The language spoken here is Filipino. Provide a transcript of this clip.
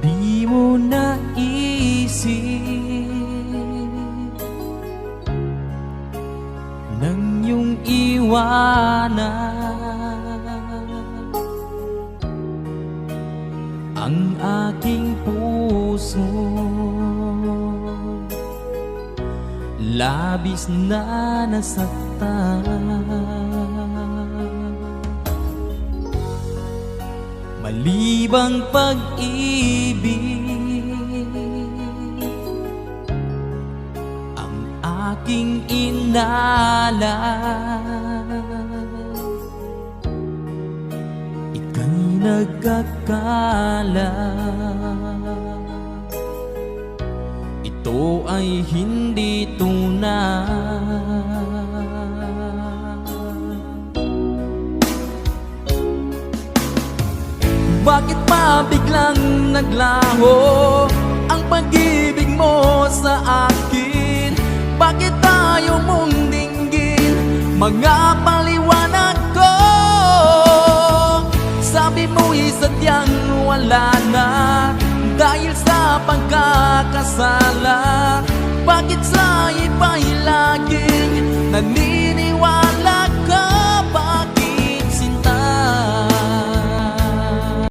Di mo naisip Nang iyong iwanan Ang aking puso. Labis na nasaktan Malibang pag-ibig Ang aking inala. Ika'y nagkakala. Ito ay hindi tunay Bakit pa biglang naglaho Ang pag-ibig mo sa akin? Bakit tayo mong dinggin? Mga paliwanag ko Sabi mo'y sadyang wala na. Dahil sa pagkakasala Bakit sa iba'y laging naniniwala